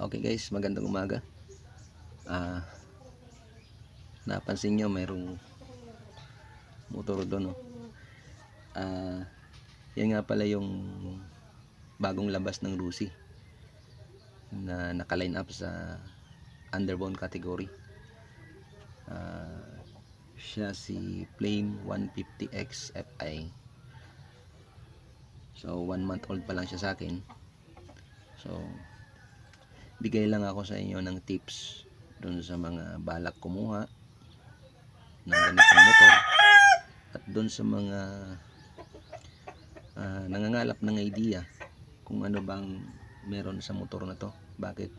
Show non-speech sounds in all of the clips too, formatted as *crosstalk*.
Okay guys, magandang umaga. Ah, napansin nyo mayroong motor doon. Oh. Ah, yan nga pala yung bagong labas ng Rusi na naka-line up sa underbone category. Ah, siya si Flame 150X Fi. So, one month old pa lang siya sa akin. So, bigay lang ako sa inyo ng tips doon sa mga balak kumuha ng ganitong motor. At doon sa mga ah, nangangalap ng idea kung ano bang meron sa motor na to. Bakit?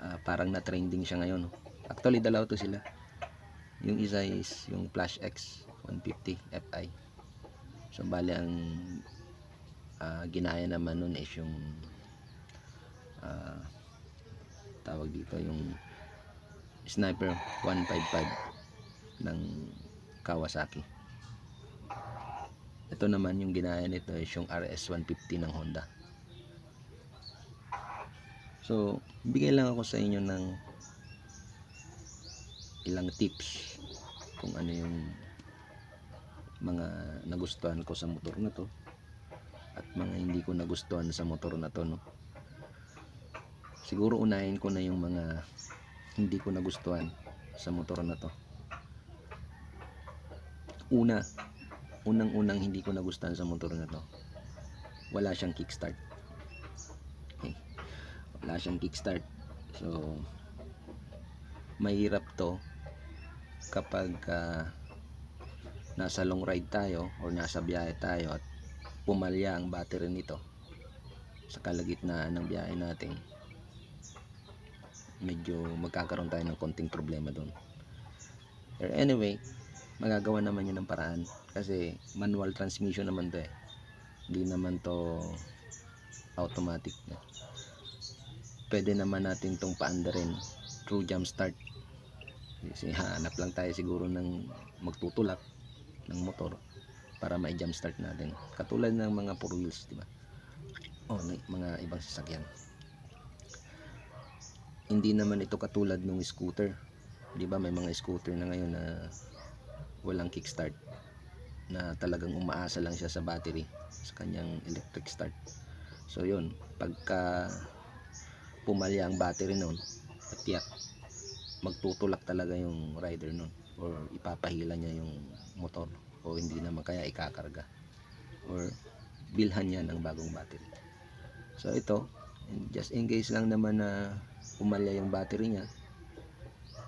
Ah, parang na trending siya ngayon actually dalaw to sila. Yung isa is yung Flash X 150 Fi so bali ang ah, ginaya naman nun is yung ah, tawag dito yung Sniper 155 ng Kawasaki. Ito naman yung ginaya nito is yung RS 150 ng Honda. So, bigay lang ako sa inyo ng ilang tips kung ano yung mga nagustuhan ko sa motor na to at mga hindi ko nagustuhan sa motor na to no siguro unahin ko na yung mga hindi ko nagustuhan sa motor na to. Una, unang-unang hindi ko nagustuhan sa motor na to. Wala siyang kickstart. Okay. Wala siyang kickstart. So, mahirap to kapag ah, nasa long ride tayo or nasa biyahe tayo at pumalya ang battery nito sa kalagitnaan ng biyahe natin medyo magkakaroon tayo ng konting problema doon. Pero anyway, magagawa naman yun ng paraan kasi manual transmission naman to eh. Hindi naman to automatic. Pwede naman natin tong paandarin through jump start. Kasi hanap lang tayo siguro ng magtutulak ng motor para ma-jump start natin. Katulad ng mga four wheels, di ba? O, mga ibang sasakyan hindi naman ito katulad ng scooter. 'Di ba may mga scooter na ngayon na walang kickstart na talagang umaasa lang siya sa battery sa kanyang electric start. So 'yun, pagka pumalya ang battery noon, tiyak magtutulak talaga yung rider noon or ipapahila niya yung motor o hindi naman kaya ikakarga or bilhan niya ng bagong battery. So ito, just in case lang naman na pumalya yung battery niya.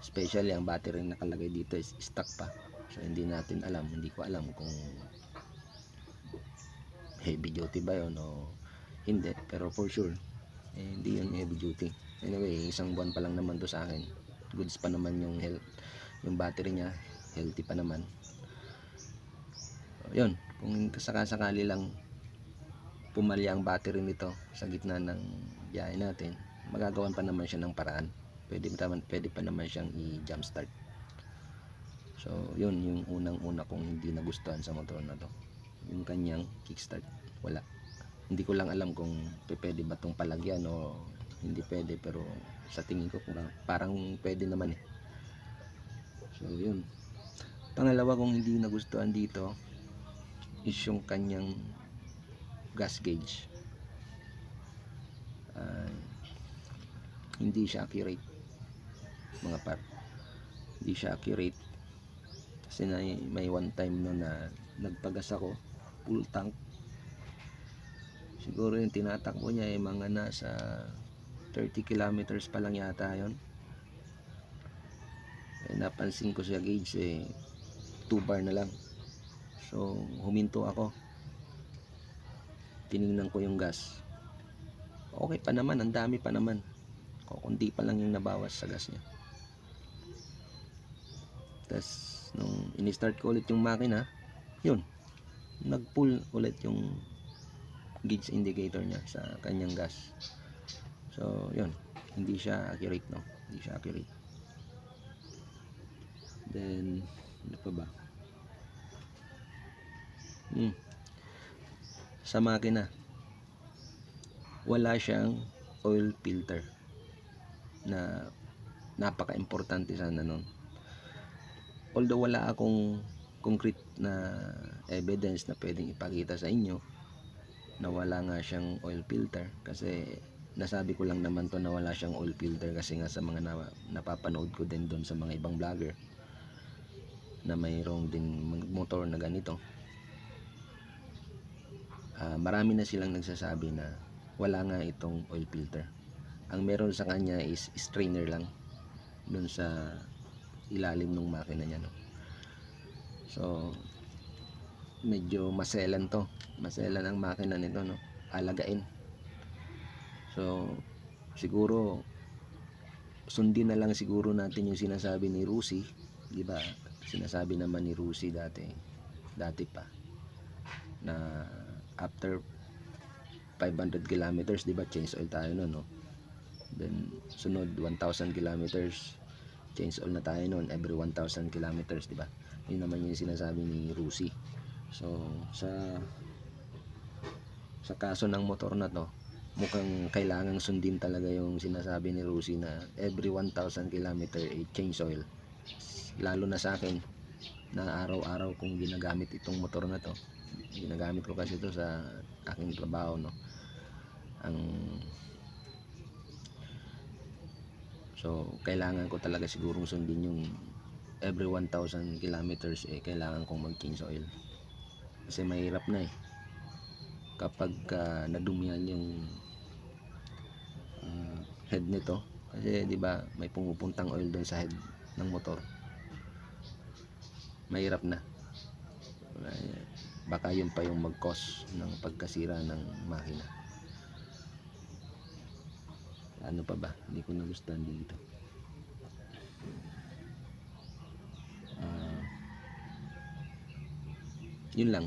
Especially ang battery na nakalagay dito is stuck pa. So hindi natin alam. Hindi ko alam kung heavy duty ba yun o hindi. Pero for sure eh, hindi yun heavy duty. Anyway isang buwan pa lang naman to sa akin. Goods pa naman yung health yung battery niya. Healthy pa naman. So, yun. Kung sakasakali lang pumalya ang battery nito sa gitna ng biyahe natin magagawan pa naman siya ng paraan. Pwede, pwede pa naman siyang i-jump start so yun yung unang una kong hindi nagustuhan sa motor na to. Yung kanyang kickstart wala. Hindi ko lang alam kung pwede ba tong palagyan o hindi pwede pero sa tingin ko parang, pwede naman eh. So yun. Pangalawa kong hindi nagustuhan dito is yung kanyang gas gauge. Ah, hindi siya accurate. Mga par. Hindi siya accurate. Kasi na, may one time no na nagpagas ako. Full tank. Siguro yung tinatakbo niya ay mga nasa 30 kilometers pa lang yata yon eh, napansin ko sa gauge eh 2 bar na lang. So huminto ako. Tiningnan ko yung gas. Okay pa naman, ang dami pa naman. Kukunti pa lang yung nabawas sa gas niya. Tapos, nung in-start ko ulit yung makina, yun, nag-pull ulit yung gauge indicator niya sa kanyang gas. So, yun, hindi siya accurate, no? Hindi siya accurate. Then, ano pa ba? Hmm. Sa makina, wala siyang oil filter na napaka-importante sana nun. Although wala akong concrete na evidence na pwedeng ipakita sa inyo na wala nga siyang oil filter kasi nasabi ko lang naman to na wala siyang oil filter kasi nga sa mga na, napapanood ko din doon sa mga ibang vlogger na mayroong din motor na ganito Ah, marami na silang nagsasabi na wala nga itong oil filter ang meron sa kanya is strainer lang doon sa ilalim ng makina niya no? so medyo maselan to. Maselan ang makina nito no? Alagain. So siguro sundin na lang siguro natin yung sinasabi ni Rusi. Di ba? Sinasabi naman ni Rusi dati dati pa na after 500 kilometers di ba change oil tayo no, no? Then sunod 1000 kilometers. Change oil na tayo noon every 1000 kilometers di ba? Yun naman yung sinasabi ni Rusi. So sa sa kaso ng motor na to mukhang kailangang sundin talaga yung sinasabi ni Rusi na every 1000 kilometer eh, change oil. Lalo na sa akin na araw-araw kong ginagamit itong motor na to. Ginagamit ko kasi ito sa aking trabaho no? Ang so kailangan ko talaga sigurong sundin yung every 1000 kilometers eh kailangan kong mag change oil. Kasi mahirap na eh. Kapag uh, nadumihan yung ah, head nito kasi di ba may pumupuntang oil doon sa head ng motor. Mahirap na. Baka yun pa yung mag-cause ng pagkasira ng makina ano pa ba? Hindi ko nagustuhan dito Ah, yun lang.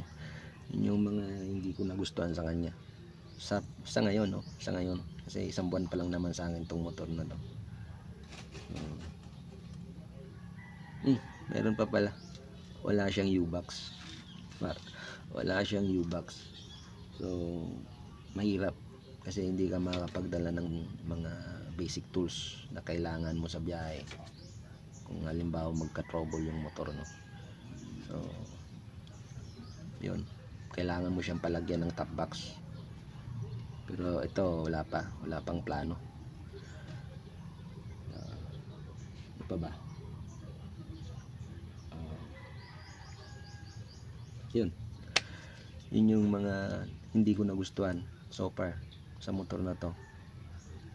Yun yung mga hindi ko nagustuhan sa kanya. Sa, sa ngayon no? Sa ngayon. Kasi isang buwan pa lang naman sa akin tong motor na to. Hmm. Hmm, meron pa pala. Wala siyang U-box wala siyang U-box. So mahirap kasi hindi ka makakapagdala ng mga basic tools na kailangan mo sa biyahe. Kung halimbawa magka-trouble yung motor no? So yun. Kailangan mo siyang palagyan ng top box. Pero ito wala pa. Wala pang plano. Ano pa ba? Ah, yun. Yun yung mga hindi ko nagustuhan so far sa motor na to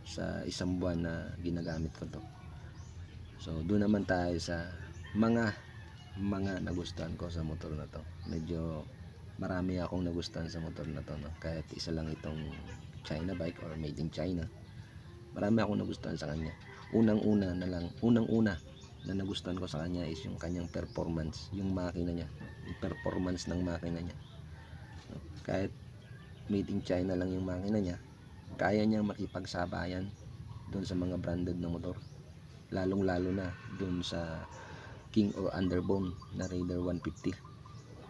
sa isang buwan na ginagamit ko to. So doon naman tayo sa mga mga nagustuhan ko sa motor na to. Medyo marami akong nagustuhan sa motor na to no? kahit isa lang itong China bike or made in China. Marami akong nagustuhan sa kanya. Unang una na lang unang una na nagustuhan ko sa kanya is yung kanyang performance yung makina niya. Yung performance ng makina niya. Kahit made in China lang yung makina niya kaya niyang makipagsabayan doon sa mga branded na motor. Lalong lalo na doon sa King or Underbone na Raider 150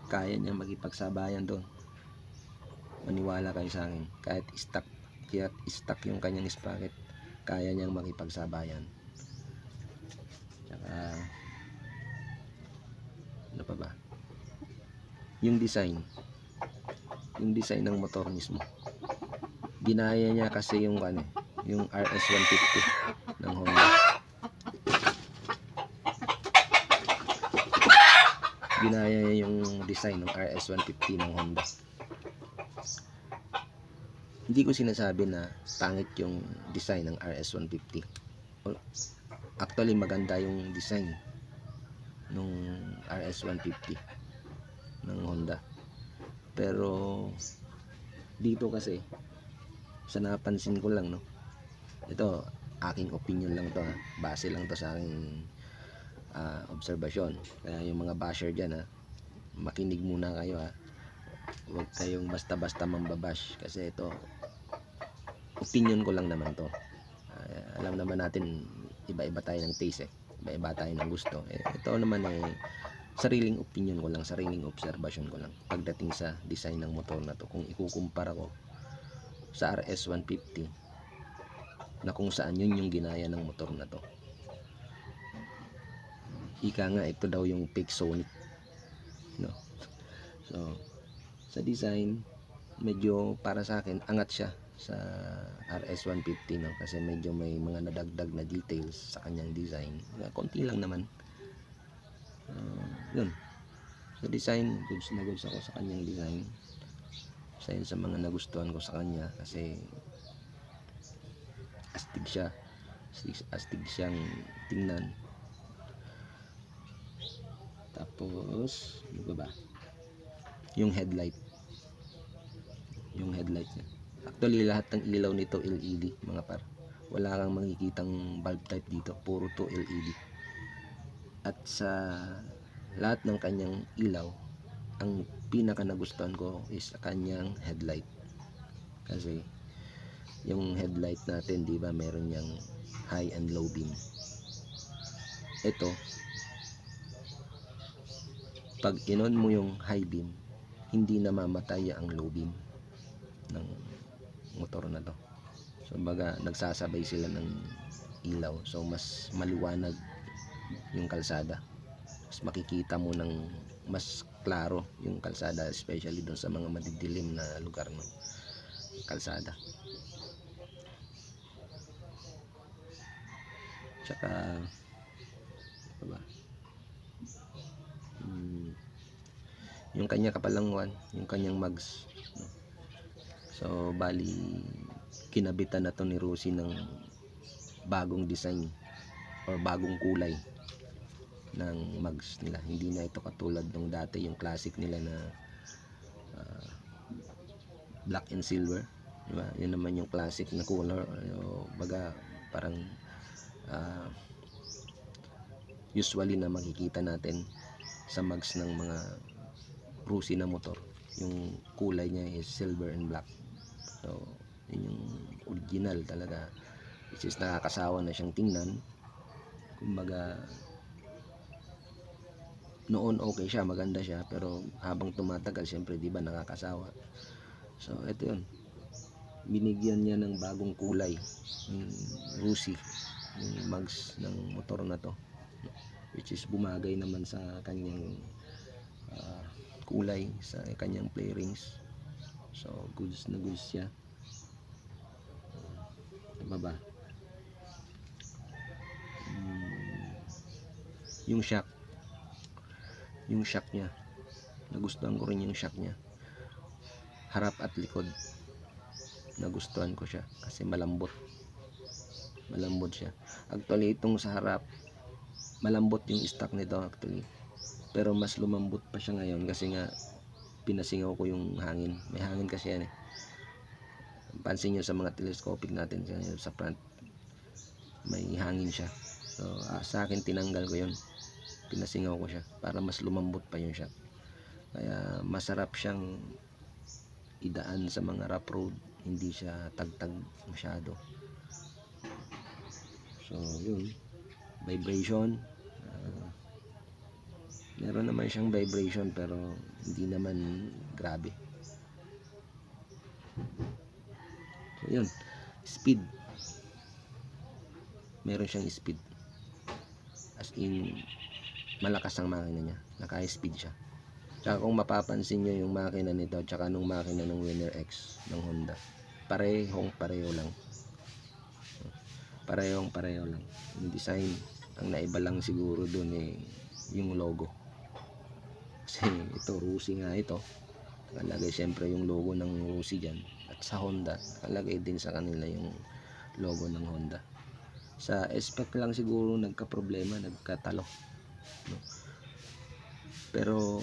kaya niya makipagsabayan doon maniwala kayo sa akin kahit stuck kaya stuck yung kanyang sprocket kaya niyang makipagsabayan. Tsaka ano pa ba? Yung design. Yung design ng motor mismo ginaya niya kasi yung ano yung RS 150 ng Honda. Ginaya niya yung design ng RS 150 ng Honda. Hindi ko sinasabi na pangit yung design ng RS 150 Well, actually maganda yung design ng RS 150 ng Honda. Pero dito kasi sa napansin ko lang no? Ito aking opinion lang to ha? Base lang to sa aking ah, obserbasyon. Kaya yung mga basher dyan ha? Makinig muna kayo ha? Huwag kayong basta-basta mambabash kasi ito opinion ko lang naman to. Ah, alam naman natin iba-iba tayo ng taste eh. Iba-iba tayo ng gusto. Eh, ito naman ay sariling opinion ko lang sariling observation ko lang pagdating sa design ng motor na to. Kung ikukumpara ko sa RS 150 na kung saan yun yung ginaya ng motor na to. Ika nga, ito daw yung fake Sonic. No? *laughs* So, sa design, medyo para sa akin, angat siya sa RS150 no? kasi medyo may mga nadagdag na details sa kanyang design. Konti lang naman. Ah, yun. Sa design, goods na goods ako sa kanyang design. Isa yun sa mga nagustuhan ko sa kanya kasi astig siya. Astig, astig siyang tingnan. Tapos, ba ba? Yung headlight. Yung headlight niya. Actually, lahat ng ilaw nito LED, mga par. Wala kang makikitang bulb type dito. Puro to LED. At sa lahat ng kanyang ilaw, ang pinaka nagustuhan ko is kanyang headlight. Kasi yung headlight natin, di ba, meron niyang high and low beam. Ito, pag inon mo yung high beam, hindi namamatay ang low beam ng motor na to. So baga nagsasabay sila ng ilaw. So mas maliwanag yung kalsada. Mas makikita mo ng mas klaro yung kalsada especially doon sa mga madidilim na lugar ng kalsada. Tsaka ano ba? Hmm, yung kanya kapalanguan, yung kanyang mags. no? So, bali, kinabitan na to ni Rosie ng bagong design or bagong kulay ng mags nila. Hindi na ito katulad nung dati yung classic nila na ah, black and silver. Diba? Yun naman yung classic na color. O, baga, parang ah, usually na makikita natin sa mags ng mga Rusi na motor. Yung kulay niya is silver and black. So, yun yung original talaga. Which is nakakasawa na siyang tingnan. Kumbaga, noon okay siya, maganda siya. Pero habang tumatagal, syempre, di ba, nakakasawa. So, ito yun. Binigyan niya ng bagong kulay. Yung Rusi. Yung mags ng motor na to. Which is bumagay naman sa kanyang ah, kulay sa kanyang play rings. So, goods na goods siya. Ano ba? Hmm, yung shock. Yung shock niya. Nagustuhan ko rin yung shock niya. Harap at likod. Nagustuhan ko siya kasi malambot. Malambot siya. Actually, itong sa harap, malambot yung stock nito actually. Pero mas lumambot pa siya ngayon kasi nga pinasingaw ko yung hangin. May hangin kasi yan eh. Pansin nyo sa mga telescopic natin sa, front. May hangin siya. So, ah, sa akin tinanggal ko yun. Pinasingaw ko siya para mas lumambot pa yung siya. Kaya masarap siyang idaan sa mga rough road. Hindi siya tagtag masyado. So, yun. Vibration. ah, meron naman siyang vibration pero hindi naman grabe. So, yun. Speed. Meron siyang speed. As in, malakas ang makina niya. Naka-speed siya. Tsaka kung mapapansin nyo yung makina nito, tsaka nung makina ng Winner X ng Honda. Parehong pareho lang. Parehong pareho lang. Yung design, ang naiba lang siguro dun eh, yung logo. Kasi ito, Rusi nga ito. Nakalagay siyempre yung logo ng Rusi dyan. At sa Honda, nakalagay din sa kanila yung logo ng Honda. Sa spec lang siguro nagka-problema, nagkatalo. Pero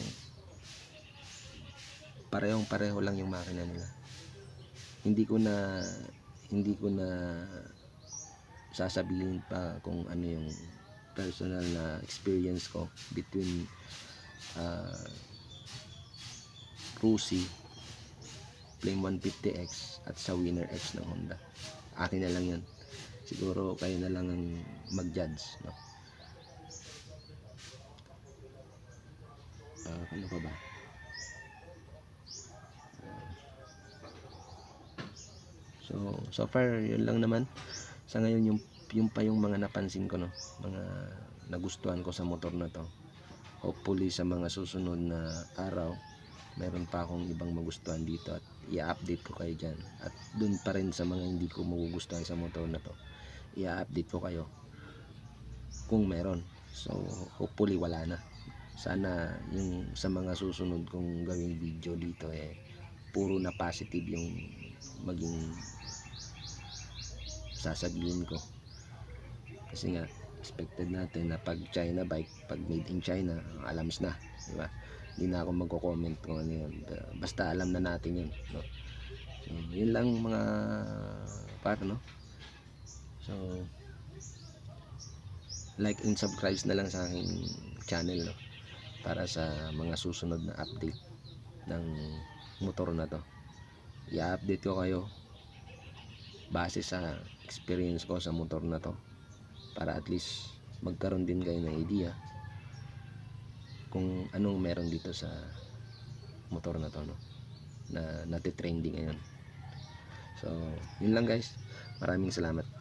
parehong pareho lang yung makina nila. Hindi ko na hindi ko na sasabihin pa kung ano yung personal na experience ko between uh, Rusi Flame 150X at sa Winner X ng Honda. Akin na lang yun. Siguro kayo na lang ang mag-judge. No? Ah, ano pa ba? So, so far, yun lang naman. sa ngayon yung yung pa yung mga napansin ko no? Mga nagustuhan ko sa motor na to. Hopefully sa mga susunod na araw meron pa akong ibang magustuhan dito at i-update ko kayo dyan. At dun pa rin sa mga hindi ko magugustuhan sa motor na to i-update ko kayo kung meron. So hopefully wala na sana yung sa mga susunod kong gawing video dito eh puro na positive yung maging sasabihin ko. Kasi nga expected natin na pag China bike pag made in China alams na di ba? Hindi na ako magko-comment kung ano yun. Basta alam na natin yun no? so, yun lang mga para no? So like and subscribe na lang sa aking channel no para sa mga susunod na update ng motor na to. I-update ko kayo base sa experience ko sa motor na to para at least magkaroon din kayo ng idea kung anong meron dito sa motor na to no? Na natitrending ngayon. So yun lang guys. Maraming salamat